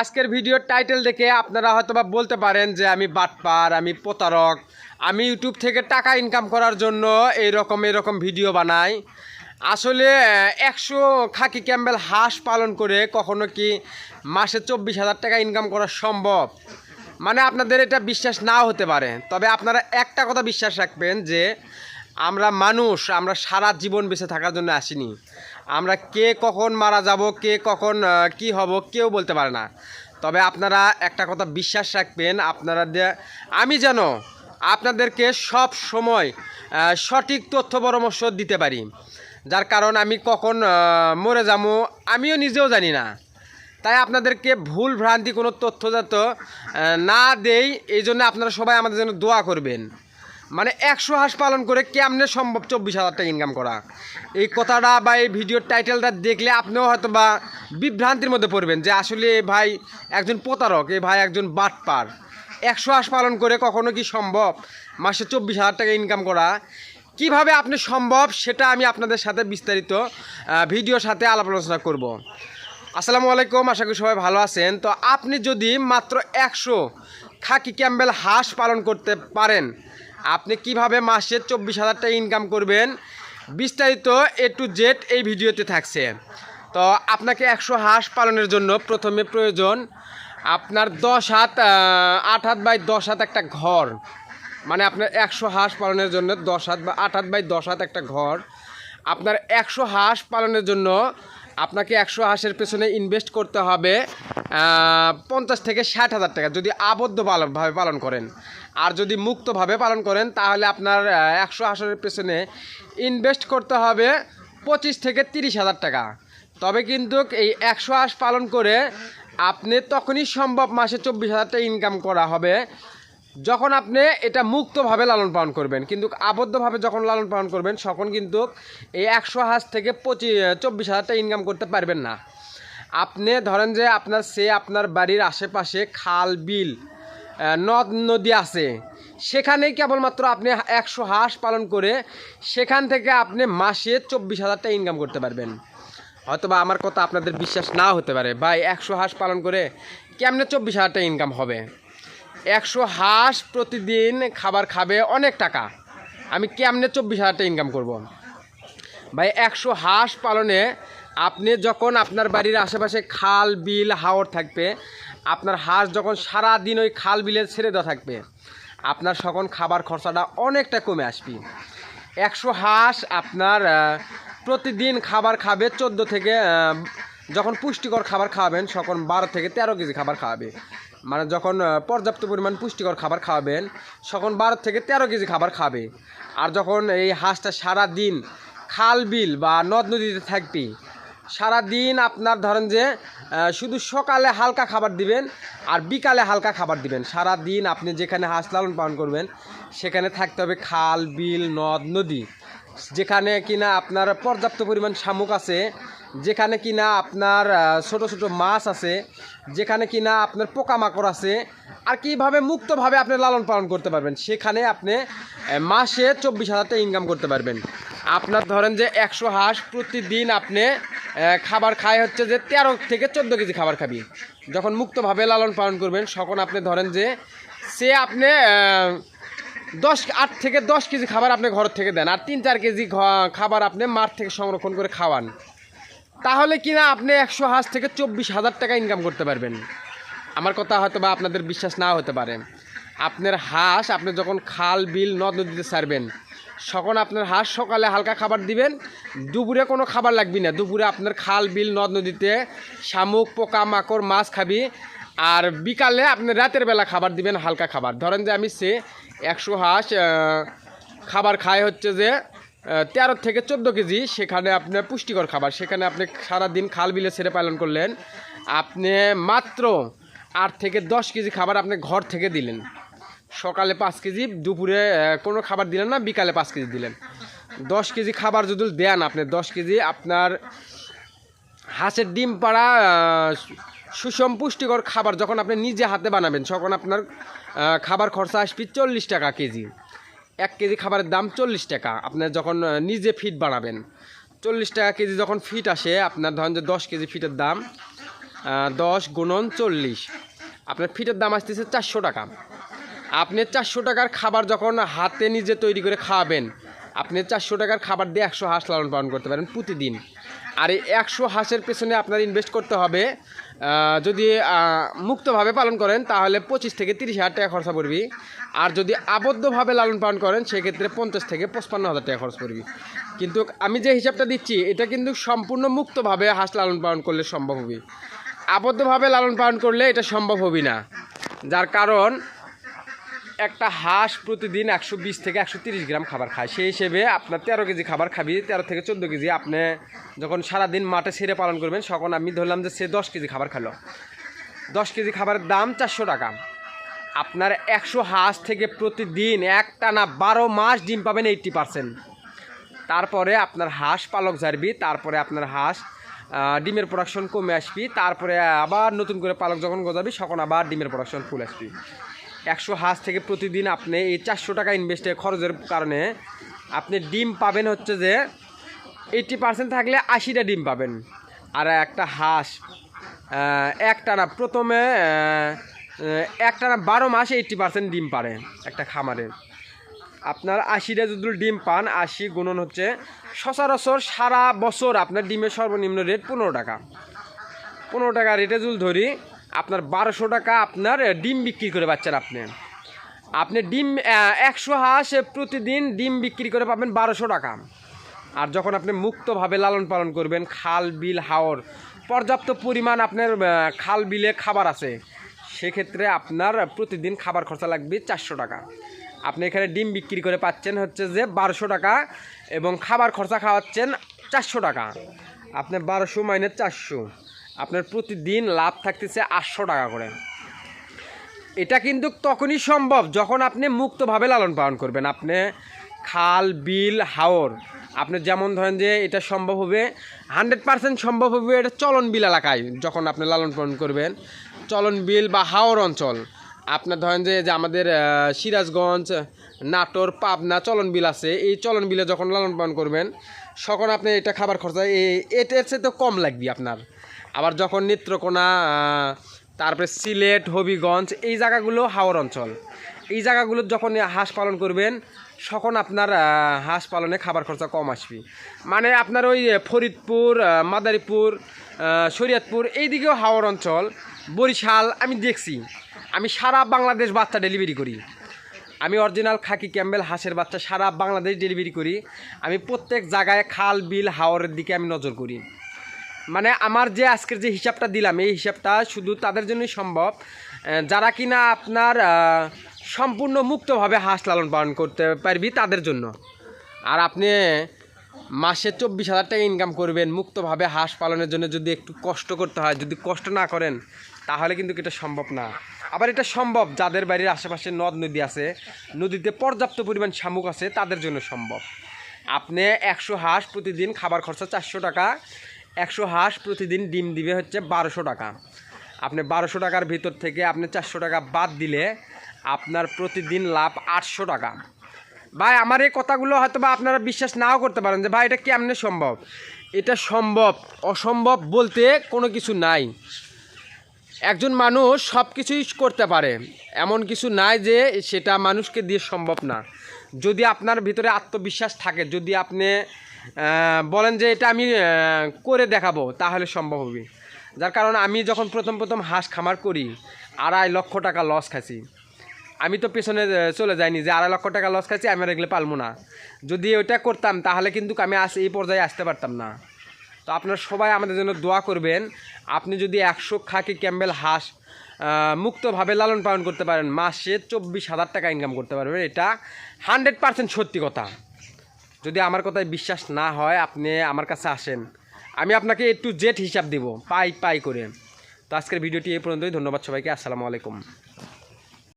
আজকের ভিডিওর টাইটেল দেখে আপনারা হয়তো বা বলতে পারেন যে আমি বাটপার, আমি প্রতারক, আমি ইউটিউব থেকে টাকা ইনকাম করার জন্য এই এইরকম এরকম ভিডিও বানাই। আসলে একশো খাকি ক্যাম্বেল হাঁস পালন করে কখনো কি মাসে চব্বিশ হাজার টাকা ইনকাম করা সম্ভব? মানে আপনাদের এটা বিশ্বাস নাও হতে পারে। তবে আপনারা একটা কথা বিশ্বাস রাখবেন যে আমরা মানুষ, আমরা সারা জীবন বেঁচে থাকার জন্য আসিনি। আমরা কে কখন মারা যাব, কে কখন কি হব, কেউ বলতে পারে না। তবে আপনারা একটা কথা বিশ্বাস রাখবেন, আপনারা আমি যেন আপনাদেরকে সব সময় সঠিক তথ্য পরামর্শ দিতে পারি। যার কারণ আমি কখন মরে যাব, আমিও নিজেও জানি না। তাই আপনাদেরকে ভুল ভ্রান্তি কোনো তথ্য যাতে না দেই, এই জন্য আপনারা সবাই আমাদের জন্য দোয়া করবেন। মানে একশো হাঁস পালন করে কেমনে সম্ভব চব্বিশ হাজার টাকা ইনকাম করা? এই কথাটা বা এই ভিডিওর টাইটেলটা দেখলে আপনিও হয়তো বা বিভ্রান্তির মধ্যে পড়বেন যে আসলে ভাই একজন প্রতারক, এ ভাই একজন বাটপার। একশো হাঁস পালন করে কখনো কি সম্ভব মাসে চব্বিশ হাজার টাকা ইনকাম করা? কীভাবে আপনি সম্ভব সেটা আমি আপনাদের সাথে বিস্তারিত ভিডিওর সাথে আলাপ আলোচনা করব। আসসালামু আলাইকুম, আশা করি সবাই ভালো আছেন। তো আপনি যদি মাত্র একশো খাকি ক্যাম্বেল হাঁস পালন করতে পারেন আপনি কীভাবে মাসে চব্বিশ হাজার টাকা ইনকাম করবেন? বিস্তারিত এ টু জেড এই ভিডিওতে থাকছে। তো আপনাকে একশো হাঁস পালনের জন্য প্রথমে প্রয়োজন আপনার দশ হাত আট হাত বাই দশ হাত একটা ঘর। মানে আপনার একশো হাঁস পালনের জন্য দশ হাত বা আট হাত বাই দশ হাত একটা ঘর। আপনার একশো হাঁস পালনের জন্য আপনাকে একশো হাঁসের পেছনে ইনভেস্ট করতে হবে পঞ্চাশ থেকে ষাট হাজার টাকা যদি আবদ্ধ পালনভাবে পালন করেন। আর যদি মুক্তভাবে পালন করেন, তাহলে আপনার একশো হাঁসের পেছনে ইনভেস্ট করতে হবে পঁচিশ থেকে তিরিশ হাজার টাকা। তবে কিন্তু এই একশো হাঁস পালন করে আপনি তখনই সম্ভব মাসে চব্বিশ হাজার টাকা ইনকাম করা হবে। যখন আপনি এটা মুক্তভাবে লালন পালন করবেন, কিন্তু আবদ্ধভাবে যখন লালন পালন করবেন, তখন কিন্তু এই একশো হাঁস থেকে পঁচিশ চব্বিশ হাজারটা ইনকাম করতে পারবেন না। আপনি ধরেন যে আপনার সে আপনার বাড়ির আশেপাশে খাল, বিল নদ, নদী আছে সেখানেই কেবলমাত্র আপনি একশো হাঁস পালন করে সেখান থেকে আপনি মাসে চব্বিশ হাজারটা ইনকাম করতে পারবেন। হয়তোবা আমার কথা আপনাদের বিশ্বাস না হতে পারে, ভাই, একশো হাঁস পালন করে কেমনে চব্বিশ হাজারটা ইনকাম হবে? একশো হাঁস প্রতিদিন খাবার খাবে অনেক টাকা আমি কেমনে চব্বিশ হাজার টাকা ইনকাম করব। ভাই, একশো হাঁস পালনে আপনি যখন আপনার বাড়ির আশেপাশে খাল, বিল, হাওর থাকবে, আপনার হাঁস যখন সারা দিন ওই খাল, বিলে ছেড়ে দেওয়া থাকবে, আপনার তখন খাবার খরচাটা অনেকটা কমে আসবে একশো হাঁস আপনার প্রতিদিন খাবার খাবে চোদ্দ থেকে যখন পুষ্টিকর খাবার খাওয়াবেন তখন বারো থেকে তেরো কেজি খাবার খাওয়াবে মানে যখন পর্যাপ্ত পরিমাণ পুষ্টিকর খাবার খাওয়াবেন তখন বারো থেকে তেরো কেজি খাবার খাবে। আর যখন এই হাঁসটা সারা দিন খাল বিল বা নদ নদীতে থাকবে সারা দিন আপনার ধরেন যে শুধু সকালে হালকা খাবার দিবেন আর বিকালে হালকা খাবার দিবেন। সারা দিন আপনি যেখানে হাঁস লালন পালন করবেন, সেখানে থাকতে হবে খাল, বিল, নদ, নদী। যেখানে কিনা আপনার পর্যাপ্ত পরিমাণ শামুক আছে, যেখানে কিনা আপনার ছোট ছোট মাছ আছে, যেখানে কিনা আপনার পোকামাকড় আছে, আর কীভাবে মুক্তভাবে আপনি লালন পালন করতে পারবেন, সেখানে আপনি মাসে চব্বিশ হাজার টাকা ইনকাম করতে পারবেন। আপনার ধরেন যে একশো হাঁস প্রতিদিন আপনি খাবার খায় হচ্ছে যে তেরো থেকে চোদ্দ কেজি খাবার খাবি। যখন মুক্তভাবে লালন পালন করবেন তখন আপনি ধরেন যে, সে আপনি দশ আট থেকে দশ কেজি খাবার আপনি ঘর থেকে দেন আর তিন চার কেজি খাবার আপনি মাঠ থেকে সংরক্ষণ করে খাওয়ান। তাহলে কিনা আপনি একশো হাঁস থেকে চব্বিশ হাজার টাকা ইনকাম করতে পারবেন। আমার কথা হয়তো বা আপনাদের বিশ্বাস না হতে পারে। আপনার হাঁস, আপনি যখন খাল, বিল, নদ নদীতে ছাড়বেন তখন আপনার হাঁস সকালে হালকা খাবার দিবেন, দুপুরে কোনো খাবার লাগবে না। দুপুরে আপনার খাল, বিল, নদ নদীতে শামুক পোকা মাকড় মাছ খাবি আর বিকালে আপনি রাতের বেলা খাবার দিবেন, হালকা খাবার। ধরেন যে আমি সে একশো হাঁস খাবার খায় হচ্ছে যে তেরো থেকে চোদ্দ কেজি, সেখানে আপনার পুষ্টিকর খাবার। সেখানে আপনি সারাদিন খাল বিলে ছেড়ে পালন করলেন, আপনি মাত্র আট থেকে দশ কেজি খাবার আপনি ঘর থেকে দিলেন। সকালে পাঁচ কেজি, দুপুরে কোনো খাবার দিলেন না, বিকালে পাঁচ কেজি দিলেন। দশ কেজি খাবার যদি দেন আপনি, দশ কেজি আপনার হাঁসের ডিম পাড়া সুষম পুষ্টিকর খাবার যখন আপনি নিজে হাতে বানাবেন, তখন আপনার খাবার খরচা আসবে চল্লিশ টাকা কেজি। এক কেজি খাবারের দাম চল্লিশ টাকা। আপনার যখন নিজে ফিট বানাবেন, চল্লিশ টাকা কেজি যখন ফিট আসে, আপনার ধরেন যে দশ কেজি ফিটের দাম দশ গুণন চল্লিশ। আপনার ফিটের দাম আসতেছে চারশো টাকা। আপনি চারশো টাকার খাবার যখন হাতে নিজে তৈরি করে খাওয়াবেন আপনি চারশো টাকার খাবার দিয়ে একশো হাঁস লালন পালন করতে পারেন প্রতিদিন। আর এই একশো হাঁসের পেছনে আপনার ইনভেস্ট করতে হবে। যদি মুক্তভাবে পালন করেন, তাহলে পঁচিশ থেকে তিরিশ হাজার টাকা খরচা পড়বি। আর যদি আবদ্ধভাবে লালন পালন করেন, সেক্ষেত্রে পঞ্চাশ থেকে পঁচপান্ন হাজার টাকা খরচ পড়বি। কিন্তু আমি যে হিসাবটা দিচ্ছি, এটা কিন্তু সম্পূর্ণ মুক্তভাবে হাঁস লালন পালন করলে সম্ভব হবে। আবদ্ধভাবে লালন পালন করলে এটা সম্ভব হবে না। যার কারণ একটা হাঁস প্রতিদিন একশো বিশ থেকে একশো তিরিশ গ্রাম খাবার খায়। সেই হিসেবে আপনার তেরো কেজি খাবার খাবি, তেরো থেকে চোদ্দ কেজি। আপনি যখন সারাদিন মাঠে ছেড়ে পালন করবেন, তখন আমি ধরলাম যে সে দশ কেজি খাবার খেলো। দশ কেজি খাবারের দাম চারশো টাকা। আপনার একশো হাঁস থেকে প্রতিদিন একটানা বারো মাস ডিম পাবেন এইট্টি পার্সেন্ট তারপরে আপনার হাঁস পালক ঝাড়বি, তারপরে আপনার হাঁস ডিমের প্রোডাকশন কমে আসবি, তারপরে আবার নতুন করে পালক যখন গজাবি, তখন আবার ডিমের প্রোডাকশন ফুল আসবি। একশো হাঁস থেকে প্রতিদিন আপনি এই চারশো টাকা ইনভেস্টে খরচের কারণে আপনি ডিম পাবেন হচ্ছে যে এইটটি পার্সেন্ট থাকলে আশিটা ডিম পাবেন। আর একটা হাঁস একটানা প্রথমে একটানা বারো মাস এইটটি পার্সেন্ট ডিম পারে একটা খামারে। আপনার আশিটা যদি ডিম পান, আশি গুণন হচ্ছে সচরাচর সারা বছর আপনার ডিমের সর্বনিম্ন রেট পনেরো টাকা। পনেরো টাকা রেটে যদি ধরি আপনার বারোশো টাকা আপনার ডিম বিক্রি করে পাচ্ছেন আপনি। আপনি ডিম একশো হাঁস প্রতিদিন ডিম বিক্রি করে পাবেন বারোশো টাকা। আর যখন আপনি মুক্তভাবে লালন পালন করবেন, খাল, বিল, হাওর, পর্যাপ্ত পরিমাণ আপনার খাল, বিলে খাবার আছে, সেক্ষেত্রে আপনার প্রতিদিন খাবার খরচা লাগবে চারশো টাকা। আপনি এখানে ডিম বিক্রি করে পাচ্ছেন হচ্ছে যে বারোশো টাকা এবং খাবার খরচা খাওয়াচ্ছেন চারশো টাকা। আপনার বারোশো মাইনাস চারশো। আপনার প্রতিদিন লাভ থাকতেছে আটশো টাকা করে। এটা কিন্তু তখনই সম্ভব যখন আপনি মুক্তভাবে লালন পালন করবেন। আপনি খাল, বিল, হাওর, আপনি যেমন ধরেন যে এটা সম্ভব হবে, হান্ড্রেড পার্সেন্ট সম্ভব হবে এটা চলন বিল এলাকায় যখন আপনি লালন পালন করবেন। চলন বিল বা হাওর অঞ্চল, আপনার ধরেন যে যে আমাদের সিরাজগঞ্জ, নাটোর, পাবনা চলন বিল আছে। এই চলন বিলে যখন লালন পালন করবেন, তখন আপনি এটা খাবার খরচা এটার চেয়ে তো কম লাগবে আপনার। আবার যখন নেত্রকোনা তারপরে সিলেট, হবিগঞ্জ, এই জায়গাগুলো হাওর অঞ্চল। এই জায়গাগুলো যখন হাঁস পালন করবেন, তখন আপনার হাঁস পালনে খাবার খরচা কম আসবে। মানে আপনার ওই ফরিদপুর মাদারীপুর শরীয়তপুর এই দিকেও হাওর অঞ্চল। বরিশাল আমি দেখছি। আমি সারা বাংলাদেশ বাচ্চা ডেলিভারি করি। আমি অরিজিনাল খাকি ক্যাম্বেল হাঁসের বাচ্চা সারা বাংলাদেশ ডেলিভারি করি। আমি প্রত্যেক জায়গায় খাল, বিল, হাওরের দিকে আমি নজর করি। মানে আমার যে আজকের যে হিসাবটা দিলাম, এই হিসাবটা শুধু তাদের জন্যই সম্ভব যারা কিনা আপনার সম্পূর্ণ মুক্তভাবে হাঁস লালন পালন করতে পারবি তাদের জন্য। আর আপনি মাসে চব্বিশ হাজার টাকা ইনকাম করবেন, মুক্তভাবে হাঁস পালনের জন্য যদি একটু কষ্ট করতে হয়, যদি কষ্ট না করেন, তাহলে কিন্তু এটা সম্ভব না। আবার এটা সম্ভব, যাদের বাড়ির আশেপাশে নদ নদী আছে, নদীতে পর্যাপ্ত পরিমাণ শামুক আছে, তাদের জন্য সম্ভব। আপনি একশো হাঁস প্রতিদিন খাবার খরচা চারশো টাকা একশো হাঁস প্রতিদিন ডিম দিবে হচ্ছে বারোশো টাকা। আপনি বারোশো টাকার ভিতর থেকে আপনি চারশো টাকা বাদ দিলে আপনার প্রতিদিন লাভ আটশো টাকা। ভাই, আমার এই কথাগুলো হয়তো বা আপনারা বিশ্বাস নাও করতে পারেন যে, ভাই, এটা কেমনে সম্ভব? এটা সম্ভব, অসম্ভব বলতে কোনো কিছু নাই। একজন মানুষ সব কিছুই করতে পারে। এমন কিছু নাই যে, সেটা মানুষকে দিয়ে সম্ভব না। যদি আপনার ভিতরে আত্মবিশ্বাস থাকে, যদি আপনি বলেন যে এটা আমি করে দেখাবো, তাহলে সম্ভব হবে। যার কারণ আমি যখন প্রথম প্রথম হাঁস খামার করি, আড়াই লক্ষ টাকা লস খাইছি। আমি তো পেছনে চলে যাইনি, যে আড়াই লক্ষ টাকা লস খাইছি, আমি আর এগুলো পালবো না। যদি ওইটা করতাম, তাহলে কিন্তু আমি আস এই পর্যায়ে আসতে পারতাম না। তো আপনারা সবাই আমাদের জন্য দোয়া করবেন, আপনি যদি একশো খাকি ক্যাম্বেল হাঁস মুক্তভাবে লালন পালন করতে পারেন, মাসে চব্বিশ হাজার টাকা ইনকাম করতে পারবেন। এটা হান্ড্রেড পার্সেন্ট সত্যি কথা। যদি আমার কথায় বিশ্বাস না হয়, আপনি আমার কাছে আসেন। আমি আপনাকে একটু জেট হিসাব দিব, পাই পাই করে। তো আজকের ভিডিওটি এই পর্যন্তই। ধন্যবাদ সবাইকে। আসসালামু আলাইকুম।